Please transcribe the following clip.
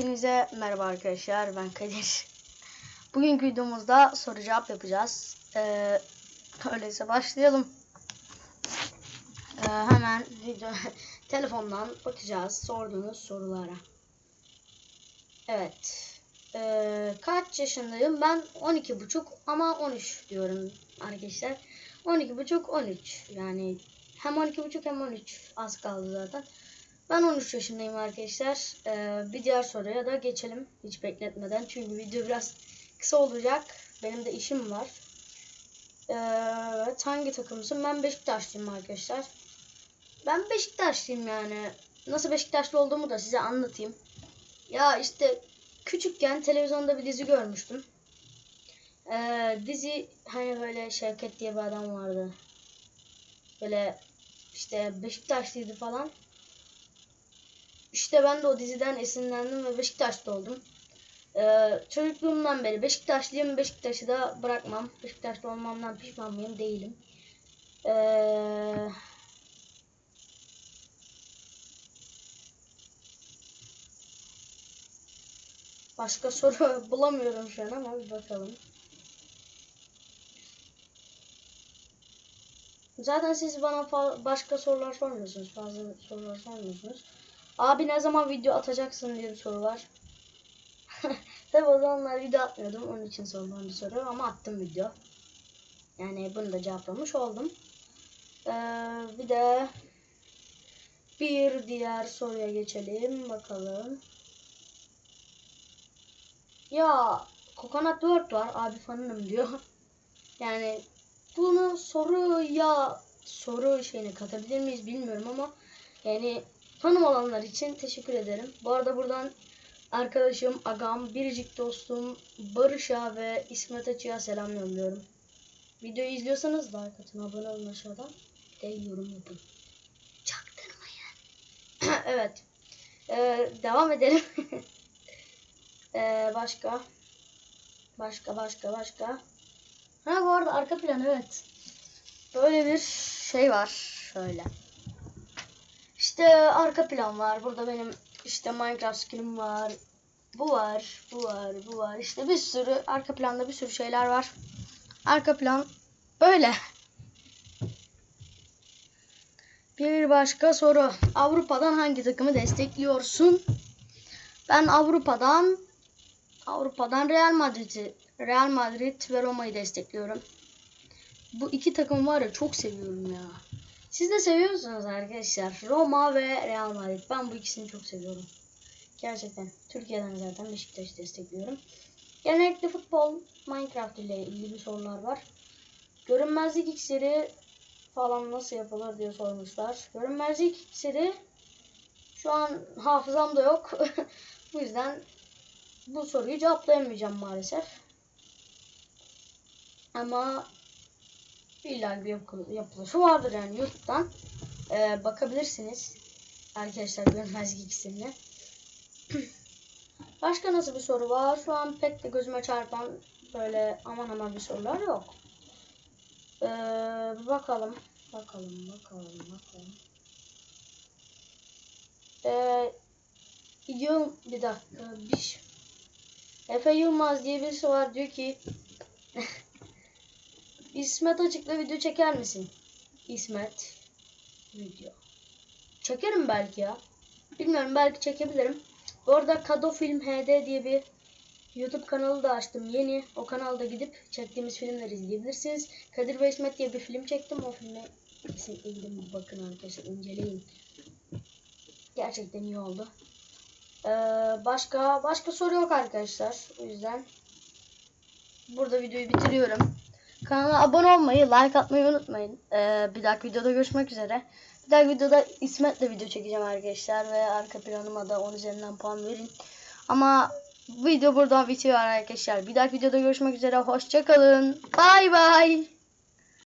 Hepinize merhaba arkadaşlar ben Kadir. Bugünkü videomuzda soru cevap yapacağız. Ee, öyleyse başlayalım. Ee, hemen video telefondan bakacağız sorduğunuz sorulara. Evet. Ee, kaç yaşındayım? Ben 12,5 ama 13 diyorum arkadaşlar. 12,5 13 yani hem 12,5 hem 13 az kaldı zaten. Ben 13 yaşındayım arkadaşlar. Ee, bir diğer soruya da geçelim hiç bekletmeden. Çünkü video biraz kısa olacak. Benim de işim var. Ee, hangi takımsın? Ben Beşiktaşlıyım arkadaşlar. Ben Beşiktaşlıyım yani. Nasıl Beşiktaşlı olduğumu da size anlatayım. Ya işte küçükken televizyonda bir dizi görmüştüm. Ee, dizi hani böyle Şevket diye bir adam vardı. Böyle işte Beşiktaşlıydı falan. İşte ben de o diziden esinlendim ve Beşiktaşlı oldum. Ee, çocukluğumdan beri Beşiktaşlıyım. Beşiktaş'ı da bırakmam. Beşiktaşlı olmamdan pişman mıyım? Değilim. Ee, başka soru bulamıyorum şu an ama bir bakalım. Zaten siz bana başka sorular sormuyorsunuz. Fazla sorular sormuyorsunuz. Abi ne zaman video atacaksın diye bir soru var. Tabi o zamanlar video atmıyordum. Onun için sorulan bir soru ama attım video. Yani bunu da cevaplamış oldum. Ee, bir de bir diğer soruya geçelim. Bakalım. Ya Coconut World var. Abi fanınım diyor. Yani bunu soru ya soru şeyine katabilir miyiz bilmiyorum ama yani fanım olanlar için teşekkür ederim. Bu arada buradan arkadaşım, agam, biricik dostum Barış'a ve İsmet Açı'ya selam yolluyorum. Videoyu izliyorsanız like atın, abone olun aşağıdan. Bir de yorum yapın. Çaktırmayın. evet. Ee, devam edelim. ee, başka. Başka, başka, başka. Ha bu arada arka plan evet. Böyle bir şey var. Şöyle. İşte arka plan var. Burada benim işte Minecraft skinim var. Bu var, bu var, bu var. İşte bir sürü arka planda bir sürü şeyler var. Arka plan böyle. Bir başka soru. Avrupa'dan hangi takımı destekliyorsun? Ben Avrupa'dan Avrupa'dan Real Madrid'i Real Madrid ve Roma'yı destekliyorum. Bu iki takım var ya çok seviyorum ya. Siz de seviyorsunuz arkadaşlar. Roma ve Real Madrid. Ben bu ikisini çok seviyorum. Gerçekten. Türkiye'den zaten Beşiktaş'ı destekliyorum. Genellikle futbol, Minecraft ile ilgili sorular var. Görünmezlik iksiri falan nasıl yapılır diye sormuşlar. Görünmezlik iksiri şu an hafızamda yok. bu yüzden bu soruyu cevaplayamayacağım maalesef. Ama illa bir yapı- yapılışı vardır yani YouTube'dan ee, bakabilirsiniz. Arkadaşlar görmezlik ikisini. Başka nasıl bir soru var? Şu an pek de gözüme çarpan böyle aman aman bir sorular yok. Ee, bakalım. Bakalım, bakalım, bakalım. Ee, yıl bir dakika. Bir, şey- Efe Yılmaz diye birisi var diyor ki İsmet Açık'la video çeker misin? İsmet video. Çekerim belki ya. Bilmiyorum belki çekebilirim. Bu arada Kado Film HD diye bir YouTube kanalı da açtım yeni. O kanalda gidip çektiğimiz filmleri izleyebilirsiniz. Kadir ve İsmet diye bir film çektim. O filme kesinlikle gidin bakın arkadaşlar inceleyin. Gerçekten iyi oldu. Ee, başka başka soru yok arkadaşlar. O yüzden burada videoyu bitiriyorum. Kanala abone olmayı, like atmayı unutmayın. Ee, bir dahaki videoda görüşmek üzere. Bir dahaki videoda İsmet'le video çekeceğim arkadaşlar ve arka planıma da 10 üzerinden puan verin. Ama video buradan bitiyor arkadaşlar. Bir dahaki videoda görüşmek üzere. Hoşçakalın. Bay bay.